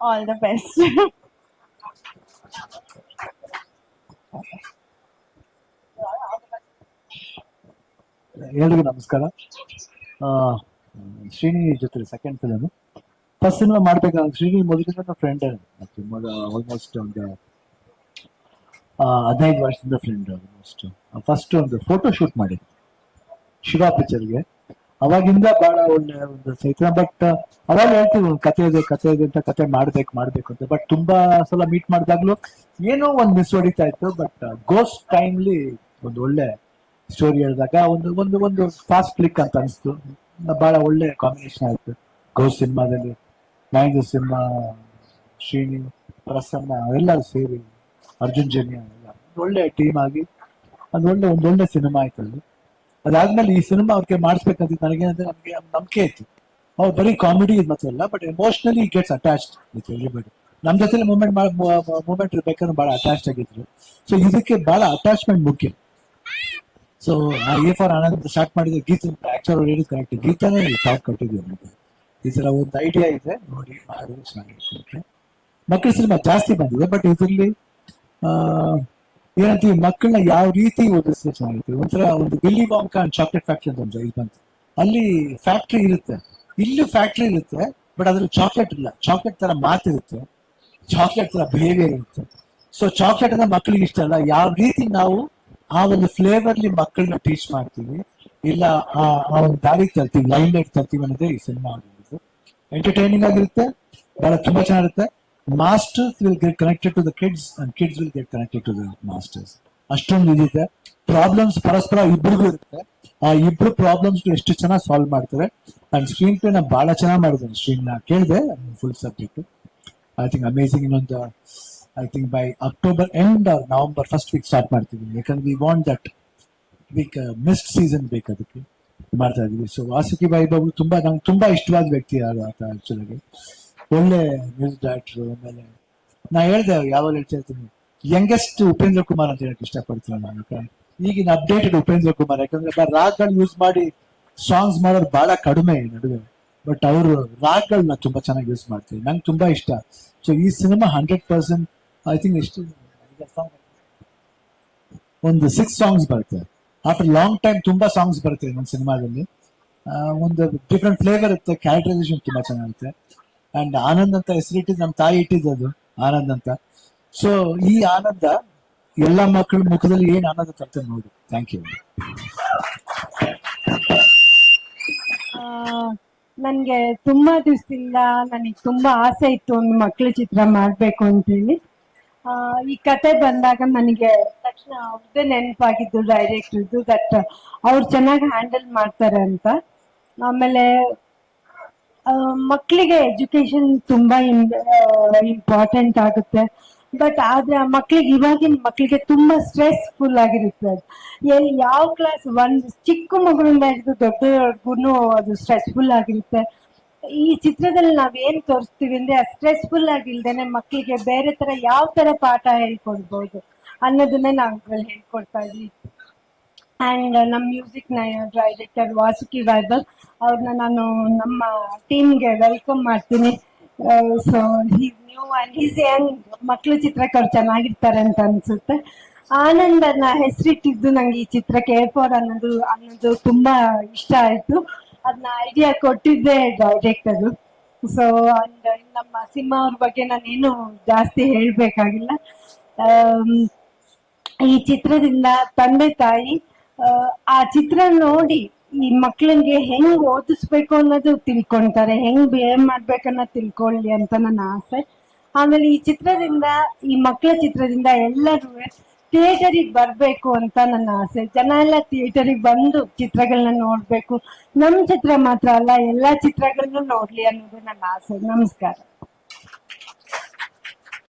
All the best ಎಲ್ರಿಗೂ ನಮಸ್ಕಾರ. ಶ್ರೀನಿ ಜೊತೆ ಸೆಕೆಂಡ್ ಫಿಲಮ್ ಫಸ್ಟ್ ಸಿನಿಮಾ ಮಾಡ್ಬೇಕಂದ್ರೆ ಶ್ರೀನಿ ಮೊದಲಿಂದ ಫ್ರೆಂಡ್ ಆಲ್ಮೋಸ್ಟ್ ಒಂದು ಹದಿನೈದು ವರ್ಷದಿಂದ ಫ್ರೆಂಡ್ ಆಲ್ಮೋಸ್ಟ್ ಫಸ್ಟ್ ಒಂದು ಫೋಟೋ ಶೂಟ್ ಮಾಡಿ ಶಿವ ಪಿಕ್ಚರ್ಗೆ ಅವಾಗಿಂದ ಬಹಳ ಒಳ್ಳೆ ಒಂದು ಚೈತ್ರ ಬಟ್ ಅವಾಗ ಹೇಳ್ತೀವಿ ಒಂದು ಕತೆ ಇದೆ ಕತೆ ಇದೆ ಅಂತ ಕತೆ ಮಾಡ್ಬೇಕು ಮಾಡ್ಬೇಕು ಅಂತ. ಬಟ್ ತುಂಬಾ ಸಲ ಮೀಟ್ ಮಾಡಿದಾಗ್ಲೂ ಏನೋ ಒಂದು ಮಿಸ್ ಹೊಡಿತಾ ಇತ್ತು. ಬಟ್ ಗೋಸ್ಟ್ ಟೈಮ್ಲಿ ಒಂದು ಒಳ್ಳೆ ಸ್ಟೋರಿ ಹೇಳಿದಾಗ ಒಂದು ಒಂದು ಒಂದು ಫಾಸ್ಟ್ ಕ್ಲಿಕ್ ಅಂತ ಅನಿಸ್ತು. ಬಹಳ ಒಳ್ಳೆ ಕಾಂಬಿನೇಷನ್ ಆಯ್ತು. ಗೋಸ್ಟ್ ಸಿನಿಮಾದಲ್ಲಿ ನಾಯಕ ಸಿನಿಮಾ, ಶ್ರೀನಿ, ಪ್ರಸನ್ನ, ಎಲ್ಲರೂ ಸೇರಿ, ಅರ್ಜುನ್ ಜನ್ಯ ಒಳ್ಳೆ ಟೀಮ್ ಆಗಿ ಅದೊಳ್ಳೆ ಒಳ್ಳೆ, ಒಂದು ಒಳ್ಳೆ ಸಿನಿಮಾ ಆಯ್ತು ಅದು ಅದಾದ್ಮೇಲೆ ಈ ಸಿನಿಮಾ ಅವ್ರಿಗೆ ಮಾಡಿಸ್ಬೇಕಂತ ನನಗೆ ಅಂದ್ರೆ ನಮಗೆ ನಂಬಿಕೆ ಇತ್ತು. ಅವ್ರು ಬರೀ ಕಾಮಿಡಿ ಮಾತ್ರ ಅಲ್ಲ but emotionally gets attached with everybody ನಮ್ ಜೊತೆ ಮೂಮೆಂಟ್ ಮೂಮೆಂಟ್ ಇರ್ಬೇಕಂದ್ರೆ ಬಹಳ ಅಟ್ಯಾಚ್ ಆಗಿದ್ರು. ಸೊ ಇದಕ್ಕೆ ಬಹಳ ಅಟ್ಯಾಚ್ಮೆಂಟ್ ಮುಖ್ಯ. So a for Anand start ಮಾಡಿದ ಗೀತ ಆಕ್ಚುಲ್ ಅವ್ರು ಹೇಳಿದ್ ಕರೆಕ್ಟ್ ಗೀತಾನೇ ಥಾಟ್ ಕೊಟ್ಟಿದ್ದೀವಿ ನಮಗೆ ಈ ತರ ಒಂದು ಐಡಿಯಾ ಇದೆ, ನೋಡಿ ಮಾಡಿ ಮಕ್ಕಳ ಸಿನಿಮಾ ಜಾಸ್ತಿ ಬಂದಿದೆ ಬಟ್ ಇದರಲ್ಲಿ ಏನಂತೀವಿ ಮಕ್ಕಳನ್ನ ಯಾವ ರೀತಿ ಓದಿಸಿದ್ರೆ ಚೆನ್ನಾಗಿರುತ್ತೆ ಒಂಥರ ಒಂದು Willy Wonka and chocolate factory ಅಂತ ಒಂದು ಇದು ಬಂತು ಅಲ್ಲಿ ಫ್ಯಾಕ್ಟ್ರಿ ಇರುತ್ತೆ. ಇಲ್ಲೂ ಫ್ಯಾಕ್ಟ್ರಿ ಇರುತ್ತೆ ಬಟ್ ಅದ್ರಲ್ಲಿ ಚಾಕ್ಲೇಟ್ ಇಲ್ಲ. ಚಾಕ್ಲೇಟ್ ತರ ಮಾತಿರುತ್ತೆ ಚಾಕ್ಲೇಟ್ ತರ ಬಿಹೇವಿಯರ್ ಇರುತ್ತೆ. ಸೊ ಚಾಕ್ಲೇಟ್ ಅಂದ್ರೆ ಮಕ್ಕಳಿಗೆ ಇಷ್ಟ ಅಲ್ಲ. ಯಾವ ರೀತಿ ನಾವು ಆ ಒಂದು ಫ್ಲೇವರ್ಲಿ ಮಕ್ಕಳನ್ನ ಟೀಚ್ ಮಾಡ್ತೀವಿ, ಇಲ್ಲ ಆ ಆ ಒಂದು ದಾರಿ ತರ್ತೀವಿ ಲೈನ್ ಲೈಟ್ ತರ್ತೀವಿ ಅನ್ನೋದೇ ಈ ಸಿನಿಮಾ ಆಗಿರೋದು ಎಂಟರ್ಟೈನಿಂಗ್ ಆಗಿರುತ್ತೆ, ಬಹಳ ತುಂಬಾ ಚೆನ್ನಾಗಿರುತ್ತೆ. Masters will get connected to the kids and kids will get connected to the masters ಅಷ್ಟೊಂದು ಇದಿದೆ. ಪ್ರಾಬ್ಲಮ್ಸ್ ಪರಸ್ಪರ ಇಬ್ಬರಿಗೂ ಇರುತ್ತೆ. ಆ ಇಬ್ರು ಪ್ರಾಬ್ಲಮ್ಸ್ ಎಷ್ಟು ಚೆನ್ನಾಗಿ ಸಾಲ್ವ್ ಮಾಡ್ತಾರೆ. ಅಂಡ್ ಸ್ಕ್ರೀನ್ ಪ್ಲೇ ನ ಬಹಳ ಚೆನ್ನಾಗಿ ಮಾಡಿದ್ದಾನೆ ಸ್ಕ್ರೀನ್ ನಾ ಕೇಳಿದೆ full subject I think amazing ಇನ್ನೊಂದು I think by October end or November first week start ಮಾಡ್ತೀವಿ ಯಾಕಂದ್ರೆ we want that week missed season ಬೇಕು ಅದಕ್ಕೆ ಮಾಡ್ತಾ ಇದೀವಿ ಸೊ ವಾಸುಕಿ ಬಾಬು ತುಂಬಾ, ನಂಗೆ ತುಂಬಾ ಇಷ್ಟವಾದ ವ್ಯಕ್ತಿ ಆಗ. ಆಕ್ಚುಲಾಗಿ ಒಳ್ಳೆ ಮ್ಯೂಸಿಕ್ ಡೈರೆಕ್ಟರ್ ಆಮೇಲೆ ನಾ ಹೇಳ್ದೆ ಯಾವಾಗ ಹೇಳ್ತಾ ಇರ್ತೀನಿ ಯಂಗೆಸ್ಟ್ ಉಪೇಂದ್ರ ಕುಮಾರ್ ಅಂತ ಹೇಳಕ್ ಇಷ್ಟಪಡ್ತೀನಿ ನಾನು ಈಗಿನ ಅಪ್ಡೇಟೆಡ್ ಉಪೇಂದ್ರ ಕುಮಾರ್, ಯಾಕಂದ್ರೆ ರಾಗ್ಗಳು ಯೂಸ್ ಮಾಡಿ ಸಾಂಗ್ಸ್ ಮಾಡೋರು ಬಹಳ ಕಡಿಮೆ ನಡುವೆ ಬಟ್ ಅವರು ರಾಗ್ಗಳನ್ನ ತುಂಬಾ ಚೆನ್ನಾಗಿ ಯೂಸ್ ಮಾಡ್ತೀವಿ ನಂಗೆ ತುಂಬಾ ಇಷ್ಟ. ಸೊ ಈ cinema hundred percent I think ಎಷ್ಟು, ಒಂದು ಸಿಕ್ಸ್ ಸಾಂಗ್ಸ್ ಬರುತ್ತೆ. ಆಫ್ಟರ್ ಲಾಂಗ್ ಟೈಮ್ ತುಂಬಾ ಸಾಂಗ್ಸ್ ಬರುತ್ತೆ ನನ್ನ ಸಿನಿಮಾದಲ್ಲಿ. ಒಂದು ಡಿಫ್ರೆಂಟ್ ಫ್ಲೇವರ್ ಇರುತ್ತೆ ಕ್ಯಾರೆಕ್ಟರೈಸೇಷನ್ ತುಂಬಾ ಚೆನ್ನಾಗಿರುತ್ತೆ. ಅಂಡ್ ಆನಂದ್ ಅಂತ ಹೆಸರಿಟ್ಟಿದ್ ನಮ್ಮ ತಾಯಿ ಇಟ್ಟಿದ್ದು ಅದು ಆನಂದ್ ಅಂತ. ಸೊ ಈ ಆನಂದ ಎಲ್ಲ ಮಕ್ಕಳ ಮುಖದಲ್ಲಿ ಏನ್ ಆನಂದ ತರ್ತೇನೆ ನೋಡಿ. ಥ್ಯಾಂಕ್ ಯು ನನ್ಗೆ ತುಂಬಾ ದಿವಸದಿಂದ ನನಗೆ ತುಂಬಾ ಆಸೆ ಇತ್ತು ಒಂದು ಮಕ್ಕಳ ಚಿತ್ರ ಮಾಡಬೇಕು ಆ, ಈ ಕತೆ ಬಂದಾಗ ನನಗೆ ತಕ್ಷಣ ಅವ್ರದ್ದೇ ನೆನಪಾಗಿದ್ದು ಡೈರೆಕ್ಟರ್ದು ದಟ್ ಅವ್ರು ಚೆನ್ನಾಗಿ ಹ್ಯಾಂಡಲ್ ಮಾಡ್ತಾರೆ ಅಂತ. ಆಮೇಲೆ ಮಕ್ಕಳಿಗೆ ಎಜುಕೇಶನ್ ತುಂಬಾ ಇಂಪಾರ್ಟೆಂಟ್ ಆಗುತ್ತೆ. ಬಟ್ ಆದ್ರೆ ಆ ಮಕ್ಳಿಗೆ ಇವಾಗಿನ ಮಕ್ಕಳಿಗೆ ತುಂಬಾ ಸ್ಟ್ರೆಸ್ಫುಲ್ ಆಗಿರುತ್ತೆ ಅದು. ಎಲ್ಲಿ ಯಾವ ಕ್ಲಾಸ್ ಒಂದು ಚಿಕ್ಕ ಮಗುವಿಂದ ಹಿಡಿದು ದೊಡ್ಡವರೆಗೂ ಅದು ಸ್ಟ್ರೆಸ್ಫುಲ್ ಆಗಿರುತ್ತೆ. ಈ ಚಿತ್ರದಲ್ಲಿ ನಾವ್ ಏನ್ ತೋರಿಸ್ತೀವಿ ಅಂದ್ರೆ ಸ್ಟ್ರೆಸ್ಫುಲ್ ಆಗಿಲ್ದೇನೆ ಮಕ್ಕಳಿಗೆ ಬೇರೆ ತರ ಯಾವ ತರ ಪಾಠ ಹೇಳ್ಕೊಡ್ಬೋದು ಅನ್ನೋದನ್ನೇ ನಾವು ಹೇಳ್ಕೊಡ್ತಾ ಇದೀವಿ ಅಂಡ್ ನಮ್ಮ ಮ್ಯೂಸಿಕ್ ಡೈರೆಕ್ಟರ್ ವಾಸುಕಿ ವೈಭವ್ ಅವ್ರನ್ನ ನಾನು ನಮ್ಮ ಟೀಮ್ಗೆ ವೆಲ್ಕಮ್ ಮಾಡ್ತೀನಿ. So new and is young ಮಕ್ಕಳು ಚಿತ್ರಕರು ಚೆನ್ನಾಗಿರ್ತಾರೆ ಅಂತ ಅನ್ಸುತ್ತೆ. ಆನಂದನ ಹೆಸರಿಟ್ಟಿದ್ದು ನಂಗೆ ಈ ಚಿತ್ರಕ್ಕೆ ಏರ್ಪೋರ್ ಅನ್ನೋದು ಅನ್ನೋದು ತುಂಬಾ ಇಷ್ಟ ಆಯ್ತು. ಅದನ್ನ ಐಡಿಯಾ ಕೊಟ್ಟಿದ್ದೆ ಡೈರೆಕ್ಟರ್ ಸೊ ಅಂಡ್ ನಮ್ಮ ಸಿಂಹ ಅವ್ರ ಬಗ್ಗೆ ನಾನೇನು ಜಾಸ್ತಿ ಹೇಳ್ಬೇಕಾಗಿಲ್ಲ. ಆಮ್, ಈ ಚಿತ್ರದಿಂದ ತಂದೆ ತಾಯಿ ಆ, ಚಿತ್ರ ನೋಡಿ ಈ ಮಕ್ಳಿಗೆ ಹೆಂಗ್ ಓದಿಸ್ಬೇಕು ಅನ್ನೋದು ತಿಳ್ಕೊಂತಾರೆ ಹೆಂಗ್ ಬಿಹೇವ್ ಮಾಡ್ಬೇಕನ್ನೋದು ತಿಳ್ಕೊಳ್ಳಿ ಅಂತ ನನ್ನ ಆಸೆ. ಆಮೇಲೆ ಈ ಚಿತ್ರದಿಂದ ಈ ಮಕ್ಕಳ ಚಿತ್ರದಿಂದ ಎಲ್ಲರೂ ಥಿಯೇಟರಿಗೆ ಬರಬೇಕು ಅಂತ ನನ್ನ ಆಸೆ. ಜನ ಎಲ್ಲ ಥಿಯೇಟರಿಗೆ ಬಂದು ಚಿತ್ರಗಳನ್ನ ನೋಡ್ಬೇಕು. ನಮ್ಮ ಚಿತ್ರ ಮಾತ್ರ ಅಲ್ಲ ಎಲ್ಲ ಚಿತ್ರಗಳನ್ನೂ ನೋಡ್ಲಿ ಅನ್ನೋದು ನನ್ನ ಆಸೆ. ನಮಸ್ಕಾರ.